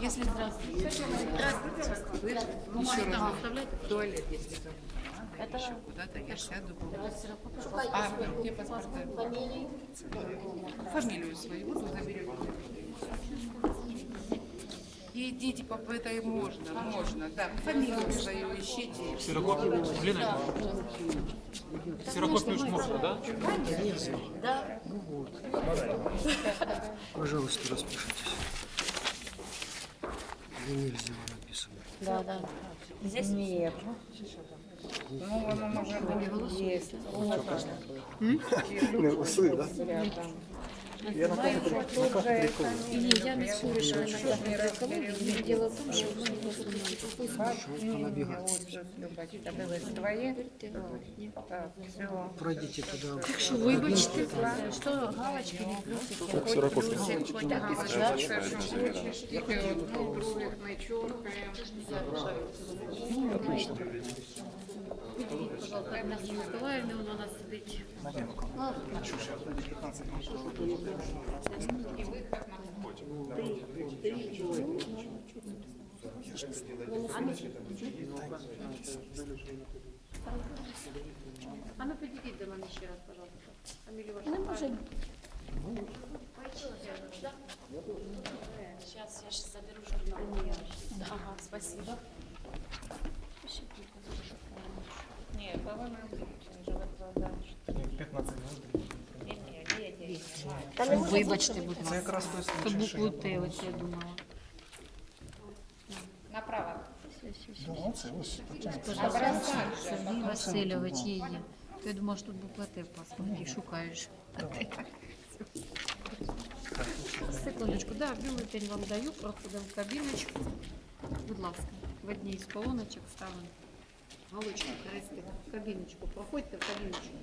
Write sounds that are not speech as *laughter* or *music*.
Если здравствуйте. Здравствуйте. Еще раз. В туалет, если там. Еще куда-то я сяду. А где паспорта? Фамилию свою вы заберете. Идите по этой можно, можно, да. Фамилию свою ищите. Сирокопию, Лена, Сирокопию можно, да? Пожалуйста, распишитесь. Где нельзя написано. Да, да. Здесь нет. Ну, оно может быть. Есть. Не голосуй, *laughs* да? Я на кафедре, на кафедре экологии. Ні, я не суріша на кафедрі екології. Діло в тому, що в мене просто Дивись, твоє? Так, все. Пройдите туда. Що, вибачте, що галочки відкрити. Тільки одну, других не чоркаємо. Пожалуйста, Настя Миколаївна, вона у нас сидить. А ну підійдіть до мене ще раз, пожалуйста. Фамілію вашу. Не може. Сейчас я же заберу журнал. Ага, спасибо. Ні, по-моєму, живе Вибачте, будь Це ласка. якраз той Це случай, що я букву Т, ось я думала. Направо. Ну, це ось. Пожалуйста, Сергій Васильович її. То я думала, що тут буква Т в паспорті шукаєш. Секундочку, да, бюлетень вам даю, проходимо в кабіночку. Будь ласка, в одній з колоночок ставимо галочку, хрестик в кабіночку. Проходьте в кабіночку.